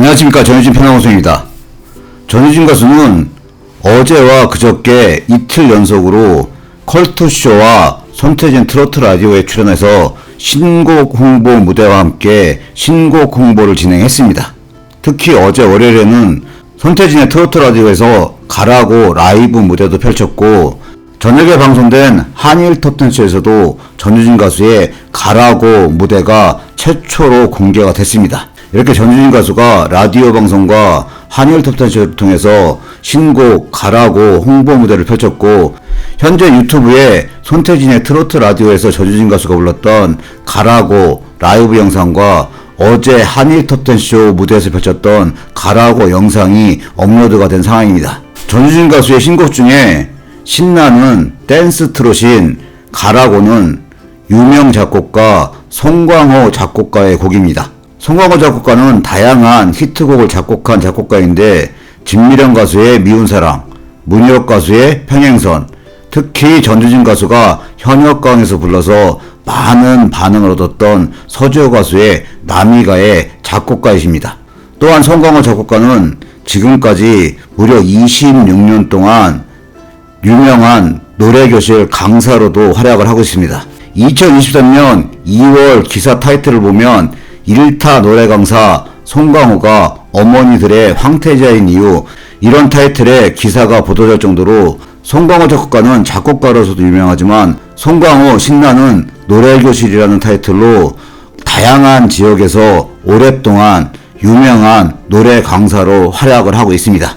안녕하십니까 전유진 평화방송입니다. 전유진 가수는 어제와 그저께 이틀 연속으로 컬투쇼와 손태진 트로트 라디오에 출연해서 신곡 홍보 무대와 함께 신곡 홍보를 진행했습니다. 특히 어제 월요일에는 손태진의 트로트 라디오에서 가라고 라이브 무대도 펼쳤고 저녁에 방송된 한일 톱텐쇼에서도 전유진 가수의 가라고 무대가 최초로 공개가 됐습니다. 이렇게 전유진 가수가 라디오 방송과 한일 톱텐쇼를 통해서 신곡 가라고 홍보 무대를 펼쳤고 현재 유튜브에 손태진의 트로트 라디오에서 전유진 가수가 불렀던 가라고 라이브 영상과 어제 한일 톱텐쇼 무대에서 펼쳤던 가라고 영상이 업로드가 된 상황입니다. 전유진 가수의 신곡 중에 신나는 댄스 트롯인 가라고는 유명 작곡가 송광호 작곡가의 곡입니다. 송광호 작곡가는 다양한 히트곡을 작곡한 작곡가인데 진미령 가수의 미운 사랑, 문혁 가수의 평행선, 특히 전주진 가수가 현역강에서 불러서 많은 반응을 얻었던 서지호 가수의 남이가의 작곡가이십니다. 또한 송광호 작곡가는 지금까지 무려 26년 동안 유명한 노래교실 강사로도 활약을 하고 있습니다. 2023년 2월 기사 타이틀을 보면 1타 노래 강사 송강호가 어머니들의 황태자인 이유 이런 타이틀의 기사가 보도될 정도로 송강호 작곡가는 작곡가로서도 유명하지만 송강호 신나는 노래교실이라는 타이틀로 다양한 지역에서 오랫동안 유명한 노래 강사로 활약을 하고 있습니다.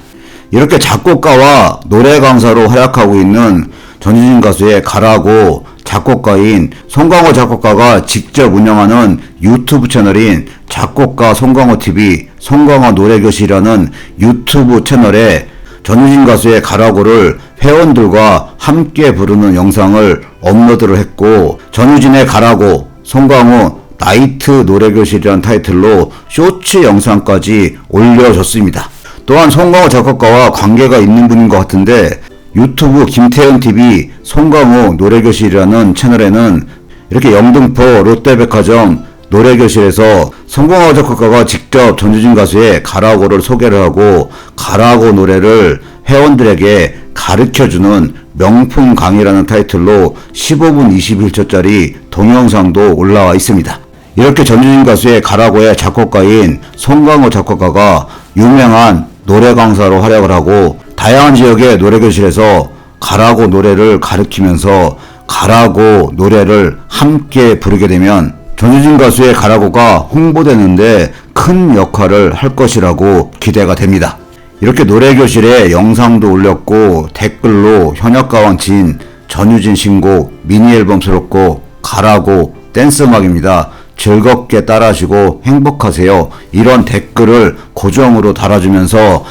이렇게 작곡가와 노래 강사로 활약하고 있는 전유진 가수의 가라고 작곡가인 송강호 작곡가가 직접 운영하는 유튜브 채널인 작곡가 송강호 TV 송강호 노래교실이라는 유튜브 채널에 전유진 가수의 가라고를 회원들과 함께 부르는 영상을 업로드를 했고 전유진의 가라고 송강호 나이트 노래교실이라는 타이틀로 쇼츠 영상까지 올려줬습니다. 또한 송강호 작곡가와 관계가 있는 분인 것 같은데 유튜브 김태현 TV 송강호 노래교실이라는 채널에는 이렇게 영등포 롯데백화점 노래교실에서 송강호 작곡가가 직접 전주진 가수의 가라고를 소개를 하고 가라고 노래를 회원들에게 가르쳐주는 명품 강의라는 타이틀로 15분 21초짜리 동영상도 올라와 있습니다. 이렇게 전주진 가수의 가라고의 작곡가인 송강호 작곡가가 유명한 노래 강사로 활약을 하고 다양한 지역의 노래교실에서 가라고 노래를 가르치면서 가라고 노래를 함께 부르게 되면 전유진 가수의 가라고가 홍보되는데 큰 역할을 할 것이라고 기대가 됩니다. 이렇게 노래교실에 영상도 올렸고 댓글로 현역가왕 진 전유진 신곡 미니 앨범 수록곡 가라고 댄스 음악입니다. 즐겁게 따라하시고 행복하세요. 이런 댓글을 고정으로 달아주면서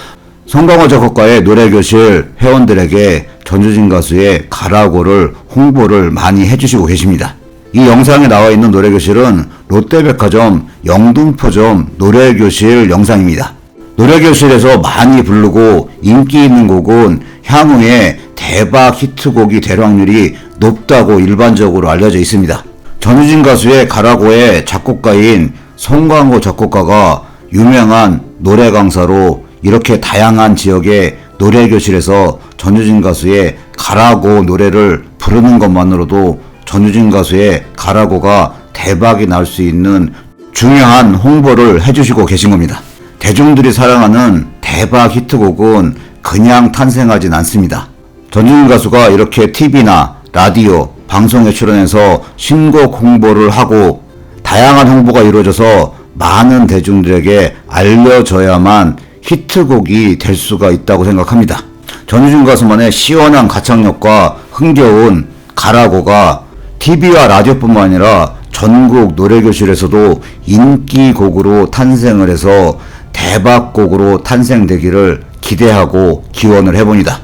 성강호 작곡가의 노래교실 회원들에게 전주진 가수의 가라고를 홍보를 많이 해주시고 계십니다. 이 영상에 나와 있는 노래교실은 롯데백화점 영등포점 노래교실 영상입니다. 노래교실에서 많이 부르고 인기 있는 곡은 향후에 대박 히트곡이 될 확률이 높다고 일반적으로 알려져 있습니다. 전유진 가수의 가라고의 작곡가인 송광호 작곡가가 유명한 노래 강사로 이렇게 다양한 지역의 노래교실에서 전유진 가수의 가라고 노래를 부르는 것만으로도 전유진 가수의 가라고가 대박이 날 수 있는 중요한 홍보를 해주시고 계신 겁니다. 대중들이 사랑하는 대박 히트곡은 그냥 탄생하진 않습니다. 전유진 가수가 이렇게 TV나 라디오, 방송에 출연해서 신곡 홍보를 하고 다양한 홍보가 이루어져서 많은 대중들에게 알려져야만 히트곡이 될 수가 있다고 생각합니다. 전유진 가수만의 시원한 가창력과 흥겨운 가라고가 TV와 라디오뿐만 아니라 전국 노래교실에서도 인기곡으로 탄생을 해서 대박곡으로 탄생되기를 기대하고 기원을 해봅니다.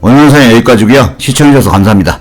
오늘 영상은 여기까지고요. 시청해주셔서 감사합니다.